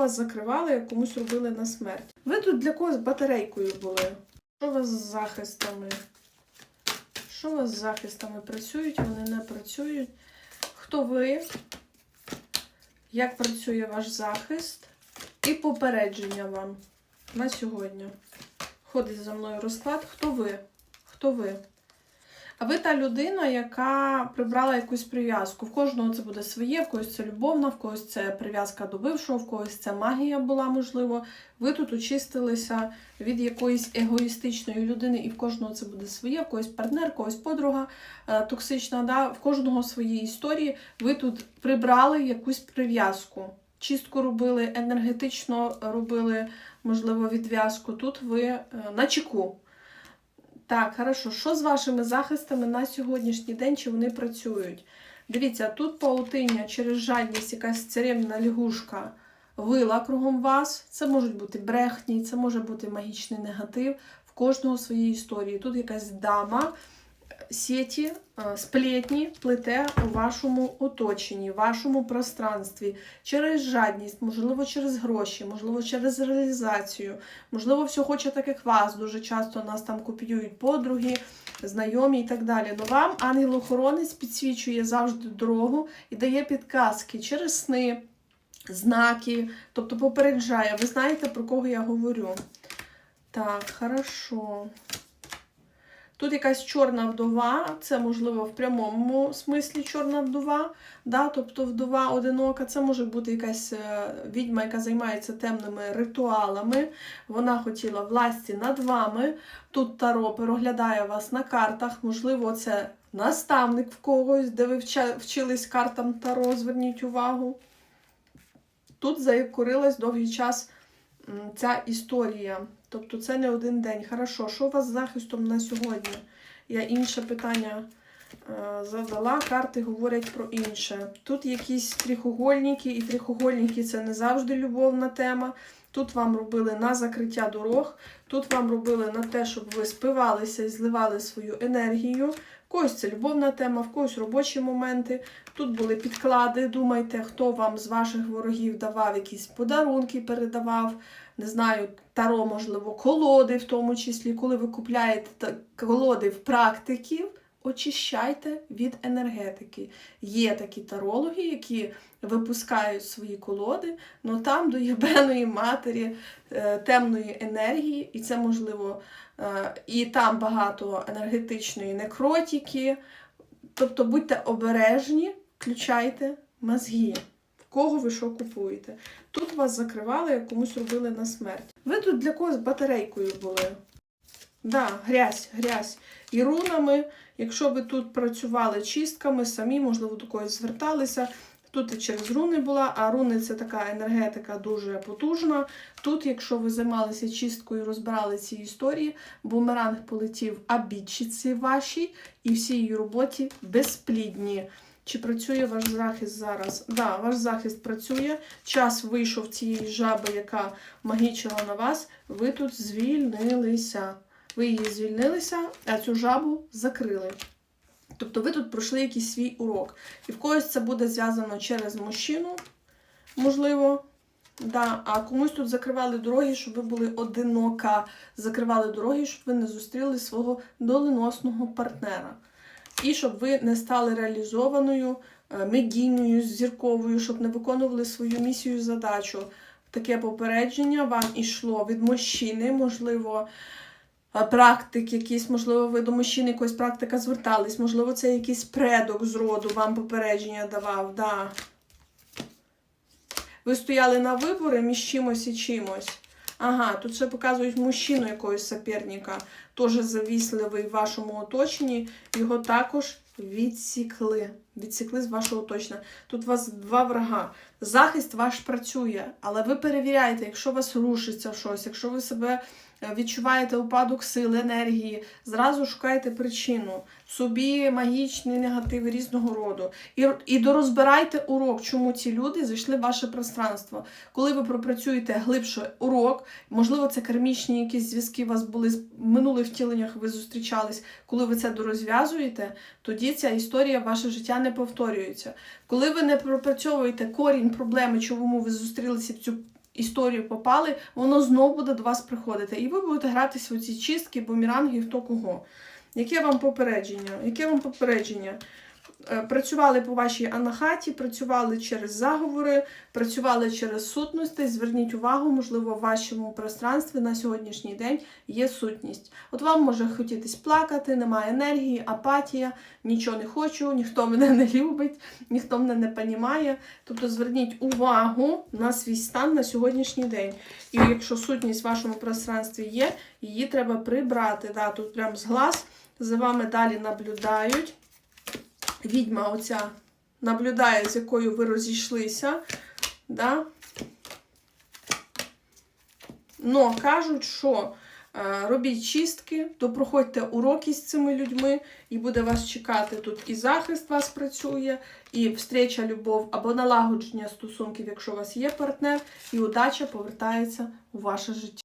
вас закривали, комусь робили на смерть. Ви тут для когось батарейкою були. Що у вас з захистами? Що у вас з захистами? Працюють, вони не працюють. Хто ви? Як працює ваш захист? І попередження вам на сьогодні. Ходить за мною розклад. Хто ви? Хто ви? А ви та людина, яка прибрала якусь прив'язку. В кожного це буде своє, в когось це любовна, в когось це прив'язка до бившого, в когось це магія була, можливо. Ви тут очистилися від якоїсь егоїстичної людини, і в кожного це буде своє, в когось партнер, в когось подруга е, токсична, да? в кожного свої історії. Ви тут прибрали якусь прив'язку. Чистку робили, енергетично робили, можливо, відв'язку. Тут ви е, на чеку. Так, хорошо. Що з вашими захистами на сьогоднішній день? Чи вони працюють? Дивіться, тут паутиня через жадність, якась царівна лягушка вила кругом вас. Це можуть бути брехні, це може бути магічний негатив. В кожного своїй історії. Тут якась дама сіті, е, сплетні плете у вашому оточенні, вашому пространстві через жадність, можливо, через гроші, можливо, через реалізацію, можливо, все хоче так, як вас. Дуже часто нас там копіюють подруги, знайомі і так далі. Но вам ангел-охоронець підсвічує завжди дорогу і дає підказки через сни, знаки, тобто попереджає. Ви знаєте, про кого я говорю. Так, хорошо. Тут якась чорна вдова, це можливо в прямому смислі чорна вдова, да? тобто вдова одинока, це може бути якась е, відьма, яка займається темними ритуалами. Вона хотіла власті над вами. Тут Таро переглядає вас на картах, можливо, це наставник в когось, де ви вчились картам Таро, зверніть увагу. Тут закорилась довгий час ця історія. Тобто це не один день. Хорошо, що у вас з захистом на сьогодні? Я інше питання задала, карти говорять про інше. Тут якісь трихогольники, і трихогольники це не завжди любовна тема. Тут вам робили на закриття дорог, тут вам робили на те, щоб ви спивалися і зливали свою енергію. Когось це любовна тема, в когось робочі моменти. Тут були підклади. Думайте, хто вам з ваших ворогів давав якісь подарунки, передавав не знаю, таро, можливо, колоди в тому числі, коли ви купляєте колоди в практиків, очищайте від енергетики. Є такі тарологи, які випускають свої колоди, але там до єбеної матері е, темної енергії, і це можливо, е, і там багато енергетичної некротики. Тобто будьте обережні, включайте мозги. Кого ви що купуєте? Тут вас закривали, комусь робили на смерть. Ви тут для когось батарейкою були. Да, грязь, грязь. І рунами, якщо ви тут працювали чистками, самі, можливо, до когось зверталися. Тут і через руни була, а руни це така енергетика дуже потужна. Тут, якщо ви займалися чисткою, розбирали ці історії, бумеранг полетів обідчиці вашій, і всій її роботі безплідні. Чи працює ваш захист зараз? Да, ваш захист працює. Час вийшов цієї жаби, яка магічила на вас. Ви тут звільнилися. Ви її звільнилися, а цю жабу закрили. Тобто ви тут пройшли якийсь свій урок. І в когось це буде зв'язано через мужчину, можливо. Да, а комусь тут закривали дороги, щоб ви були одинока. Закривали дороги, щоб ви не зустріли свого доленосного партнера. І щоб ви не стали реалізованою, е, медійною, зірковою, щоб не виконували свою місію, задачу. Таке попередження вам ішло від мужчини, можливо, практик якісь, можливо, ви до мужчин якоїсь практика звертались, можливо, це якийсь предок з роду вам попередження давав. Да. Ви стояли на вибори між чимось і чимось. Ага, тут ще показують мужчину якогось соперника, теж завісливий в вашому оточенні. Його також відсікли. Відсікли з вашого оточення. Тут у вас два врага. Захист ваш працює, але ви перевіряєте, якщо у вас рушиться щось, якщо ви себе е, відчуваєте упадок сил, енергії, зразу шукайте причину. Собі магічний негатив різного роду. І, і дорозбирайте урок, чому ці люди зайшли в ваше пространство. Коли ви пропрацюєте глибше урок, можливо, це кармічні якісь зв'язки у вас були з минулих втіленнях, ви зустрічались. Коли ви це дорозв'язуєте, тоді ця історія ваше життя не повторюється. Коли ви не пропрацьовуєте корінь проблеми, чому ви зустрілися в цю історію попали, воно знову буде до вас приходити. І ви будете гратися в ці чистки, бумеранги, хто кого. Яке вам попередження? Яке вам попередження? Е, Працювали по вашій анахаті, працювали через заговори, працювали через сутності. Зверніть увагу, можливо, в вашому пространстві на сьогоднішній день є сутність. От вам може хотітись плакати, немає енергії, апатія, нічого не хочу, ніхто мене не любить, ніхто мене не понімає. Тобто зверніть увагу на свій стан на сьогоднішній день. І якщо сутність в вашому пространстві є, її треба прибрати. Да, тут прям з глаз за вами далі наблюдають. Відьма оця наблюдає, з якою ви розійшлися. Да? Но кажуть, що е, робіть чистки, допроходьте уроки з цими людьми, і буде вас чекати тут і захист вас працює, і встреча, любов або налагодження стосунків, якщо у вас є партнер, і удача повертається у ваше життя.